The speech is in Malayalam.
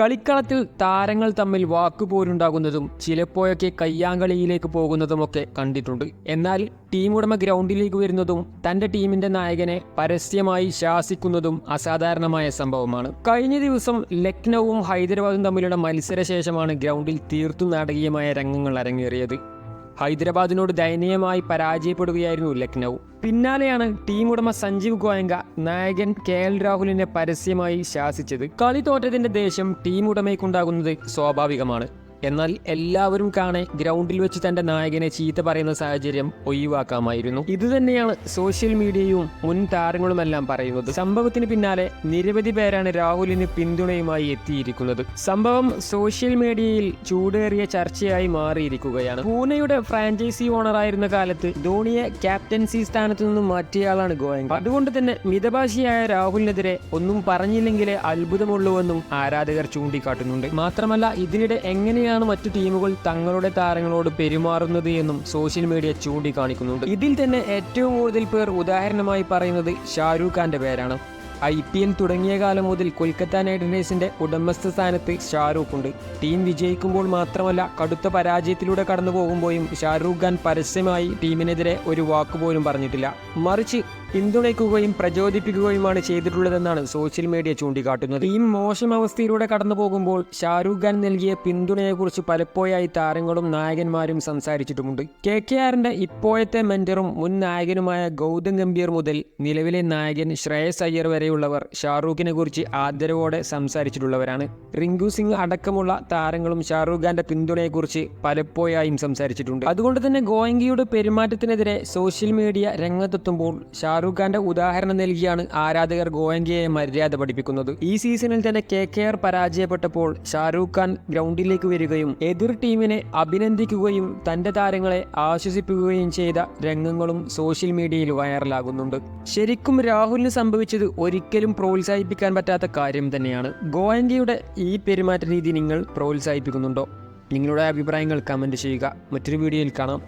കളിക്കളത്തിൽ താരങ്ങൾ തമ്മിൽ വാക്കുപോരുണ്ടാകുന്നതും ചിലപ്പോഴൊക്കെ കയ്യാങ്കളിയിലേക്ക് പോകുന്നതുമൊക്കെ കണ്ടിട്ടുണ്ട്. എന്നാൽ ടീം ഉടമ ഗ്രൗണ്ടിലേക്ക് വരുന്നതും തന്റെ ടീമിന്റെ നായകനെ പരസ്യമായി ശാസിക്കുന്നതും അസാധാരണമായ സംഭവമാണ്. കഴിഞ്ഞ ദിവസം ലക്നൌവും ഹൈദരാബാദും തമ്മിലുള്ള മത്സരശേഷമാണ് ഗ്രൗണ്ടിൽ തീർത്തും നാടകീയമായ രംഗങ്ങൾ അരങ്ങേറിയത്. ഹൈദരാബാദിനോട് ദയനീയമായി പരാജയപ്പെടുകയായിരുന്നു ലക്നൗ. പിന്നാലെയാണ് ടീം ഉടമ സഞ്ജീവ് ഗോയങ്ക നായകൻ കെ എൽ രാഹുലിനെ പരസ്യമായി ശാസിച്ചത്. കളി തോറ്റതിന്റെ ദേഷ്യം ടീം ഉടമയ്ക്കുണ്ടാകുന്നത് സ്വാഭാവികമാണ്. എന്നാൽ എല്ലാവരും കാണെ ഗ്രൗണ്ടിൽ വെച്ച് തന്റെ നായകനെ ചീത്ത പറയുന്ന സാഹചര്യം ഒഴിവാക്കാമായിരുന്നു. ഇതുതന്നെയാണ് സോഷ്യൽ മീഡിയയും മുൻ താരങ്ങളുമെല്ലാം പറയുന്നത്. സംഭവത്തിന് പിന്നാലെ നിരവധി പേരാണ് രാഹുലിന് പിന്തുണയുമായി എത്തിയിരിക്കുന്നത്. സംഭവം സോഷ്യൽ മീഡിയയിൽ ചൂടേറിയ ചർച്ചയായി മാറിയിരിക്കുകയാണ്. പൂനെയുടെ ഫ്രാഞ്ചൈസി ഓണറായിരുന്ന കാലത്ത് ധോണിയെ ക്യാപ്റ്റൻസി സ്ഥാനത്ത് നിന്നും മാറ്റിയയാളാണ് ഗോയങ്ക. അതുകൊണ്ട് തന്നെ മിതഭാഷിയായ രാഹുലിനെതിരെ ഒന്നും പറഞ്ഞില്ലെങ്കിലേ അത്ഭുതമുള്ളൂവെന്നും ആരാധകർ ചൂണ്ടിക്കാട്ടുന്നുണ്ട്. മാത്രമല്ല ഇതിനിടെ എങ്ങനെയാണ് മറ്റു ടീമുകൾ തങ്ങളുടെ താരങ്ങളോട് പെരുമാറുന്നത് എന്നും സോഷ്യൽ മീഡിയ ചൂണ്ടിക്കാണിക്കുന്നുണ്ട്. ഇതിൽ തന്നെ ഏറ്റവും കൂടുതൽ പേർ ഉദാഹരണമായി പറയുന്നത് ഷാരൂഖ് ഖാന്റെ പേരാണ്. ഐ പി എൽ തുടങ്ങിയ കാലം മുതൽ കൊൽക്കത്ത നൈറ്റ് റൈഡേഴ്സിന്റെ ഉടമസ്ഥ സ്ഥാനത്ത് ഷാരൂഖ് ഉണ്ട്. ടീം വിജയിക്കുമ്പോൾ മാത്രമല്ല കടുത്ത പരാജയത്തിലൂടെ കടന്നു പോകുമ്പോഴും ഷാരൂഖ് ഖാൻ പരസ്യമായി ടീമിനെതിരെ ഒരു വാക്കുപോലും പറഞ്ഞിട്ടില്ല. മറിച്ച് പിന്തുണയ്ക്കുകയും പ്രചോദിപ്പിക്കുകയുമാണ് ചെയ്തിട്ടുള്ളതെന്നാണ് സോഷ്യൽ മീഡിയ ചൂണ്ടിക്കാട്ടുന്നത്. ഈ മോശം അവസ്ഥയിലൂടെ കടന്നു പോകുമ്പോൾ ഷാരൂഖ് ഖാൻ നൽകിയ പിന്തുണയെക്കുറിച്ച് പലപ്പോഴായി താരങ്ങളും നായകന്മാരും സംസാരിച്ചിട്ടുമുണ്ട്. കെ കെ ആറിന്റെ ഇപ്പോഴത്തെ മെന്ററും മുൻ നായകനുമായ ഗൗതം ഗംഭീർ മുതൽ നിലവിലെ നായകൻ ശ്രേയസ് അയ്യർ വരെയുള്ളവർ ഷാറൂഖിനെ കുറിച്ച് ആദരവോടെ സംസാരിച്ചിട്ടുള്ളവരാണ്. റിങ്കു സിംഗ് അടക്കമുള്ള താരങ്ങളും ഷാറൂഖ് ഖാന്റെ പിന്തുണയെക്കുറിച്ച് പലപ്പോഴായും സംസാരിച്ചിട്ടുണ്ട്. അതുകൊണ്ട് തന്നെ ഗോയങ്കിയുടെ പെരുമാറ്റത്തിനെതിരെ സോഷ്യൽ മീഡിയ രംഗത്തെത്തുമ്പോൾ ഷാറൂഖ് ഖാന്റെ ഉദാഹരണം നൽകിയാണ് ആരാധകർ ഗോയങ്കിയെ മര്യാദ പഠിപ്പിക്കുന്നത്. ഈ സീസണിൽ തന്നെ കെ കെ ആർ പരാജയപ്പെട്ടപ്പോൾ ഷാറൂഖ് ഖാൻ ഗ്രൗണ്ടിലേക്ക് വരികയും എതിർ ടീമിനെ അഭിനന്ദിക്കുകയും തന്റെ താരങ്ങളെ ആശ്വസിപ്പിക്കുകയും ചെയ്ത രംഗങ്ങളും സോഷ്യൽ മീഡിയയിൽ വൈറലാകുന്നുണ്ട്. ശരിക്കും രാഹുലിന് സംഭവിച്ചത് ഒരിക്കലും പ്രോത്സാഹിപ്പിക്കാൻ പറ്റാത്ത കാര്യം തന്നെയാണ്. ഗോയങ്കയുടെ ഈ പെരുമാറ്റ രീതി നിങ്ങൾ പ്രോത്സാഹിപ്പിക്കുന്നുണ്ടോ? നിങ്ങളുടെ അഭിപ്രായങ്ങൾ കമന്റ് ചെയ്യുക. മറ്റൊരു വീഡിയോയിൽ കാണാം.